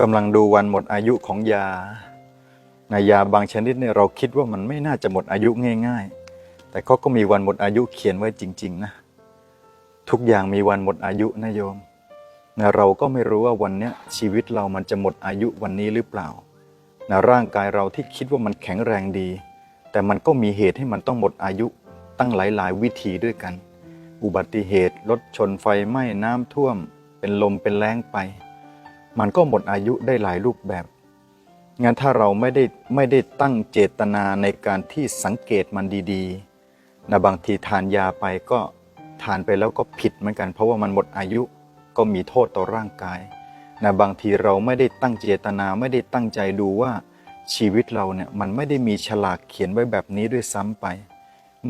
กำลังดูวันหมดอายุของยา ในยาบางชนิดเนี่ยเราคิดว่ามันไม่น่าจะหมดอายุง่าย ๆ แต่เขาก็มีวันหมดอายุเขียนไว้จริง ๆ นะ ทุกอย่างมีวันหมดอายุนะโยมนะเราก็ไม่รู้ว่าวันนี้ชีวิตเรามันจะหมดอายุวันนี้หรือเปล่านะร่างกายเราที่คิดว่ามันแข็งแรงดี แต่มันก็มีเหตุให้มันต้องหมดอายุตั้งหลาย ๆ วิธีด้วยกัน อุบัติเหตุรถชนไฟไหม้น้ำท่วม เป็นลมเป็นแรงไป มันก็หมดอายุได้หลายรูปแบบ งั้นถ้าเราไม่ได้ไม่ได้ตั้งเจตนาในการที่สังเกตมันดีๆนะบางทีทานยาไปก็ทานไปแล้วก็ผิดเหมือนกัน เพราะว่ามันหมดอายุก็มีโทษต่อร่างกายนะบางทีเราไม่ได้ตั้งเจตนาไม่ได้ตั้งใจดูว่าชีวิตเราเนี่ยมันไม่ได้มีฉลากเขียนไว้แบบนี้ด้วยซ้ำไป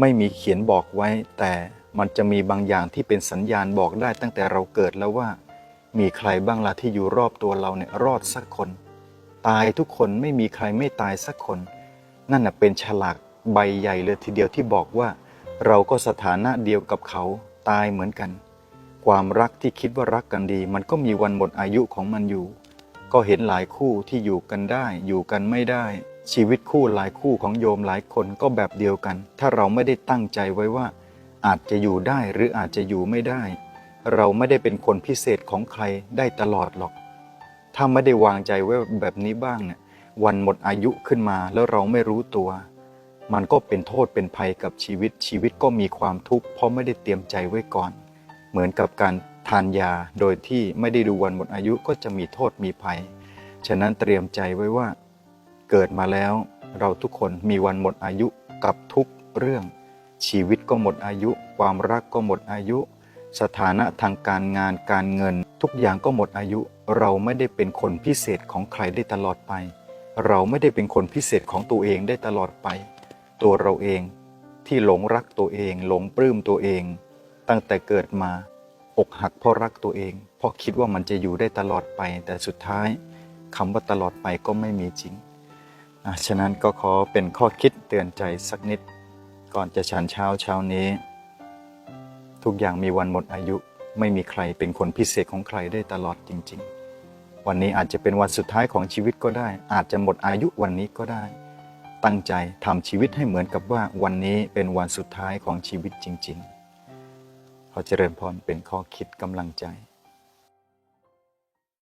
ไม่มีเขียนบอกไว้ แต่มันจะมีบางอย่างที่เป็นสัญญาณบอกได้ตั้งแต่เราเกิดแล้วว่า มีใครบ้างล่ะที่อยู่รอบตัวเราเนี่ยรอดสักคน ตายทุกคนไม่มีใครไม่ตายสักคน นั่นน่ะเป็นฉลากใบใหญ่เลยทีเดียวที่บอกว่า เราก็สถานะเดียวกับเขาตายเหมือนกัน ความรักที่คิดว่ารักกันดี มันก็มีวันหมดอายุของมันอยู่ ก็เห็นหลายคู่ที่อยู่กันได้ อยู่กันไม่ได้ ชีวิตคู่หลายคู่ของโยมหลายคนก็แบบเดียวกัน ถ้าเราไม่ได้ตั้งใจไว้ว่า อาจจะอยู่ได้หรืออาจจะอยู่ไม่ได้ เราไม่ได้เป็นคนพิเศษของใครได้ตลอดหรอก ถ้าไม่ได้วางใจไว้แบบนี้บ้างเนี่ยวันหมดอายุขึ้นมาแล้วเราไม่รู้ตัว มันก็เป็นโทษเป็นภัยกับชีวิตชีวิตก็มีความทุกข์เพราะไม่ได้เตรียมใจไว้ก่อน เหมือนกับการทานยาโดยที่ไม่ได้ดูวันหมดอายุก็จะมีโทษมีภัย ฉะนั้นเตรียมใจไว้ว่า เกิดมาแล้วเราทุกคนมีวันหมดอายุกับทุกเรื่อง ชีวิตก็หมดอายุ ความรักก็หมดอายุ สถานะทางการงานการเงิน ทุกอย่างก็หมดอายุ เราไม่ได้เป็นคนพิเศษของใครได้ตลอดไป เราไม่ได้เป็นคนพิเศษของตัวเองได้ตลอดไป ตัวเราเองที่หลงรักตัวเอง หลงปลื้มตัวเอง ตั้งแต่เกิดมาอกหักเพราะรักตัวเอง เพราะคิดว่ามันจะอยู่ได้ตลอดไป แต่สุดท้ายคำว่าตลอดไปก็ไม่มีจริงฉะนั้นก็ขอเป็นข้อคิดเตือนใจสักนิด ก่อนจะฉันเช้าเช้านี้ ทุกอย่างมีวันหมดอายุ ไม่มีใครเป็นคนพิเศษของใครได้ตลอดจริง ๆ วันนี้อาจจะเป็นวันสุดท้ายของชีวิตก็ได้ อาจจะหมดอายุวันนี้ก็ได้ ตั้งใจทำชีวิตให้เหมือนกับว่าวันนี้เป็นวันสุดท้ายของชีวิตจริง ๆ ขอเจริญพรเป็นข้อคิดกำลังใจ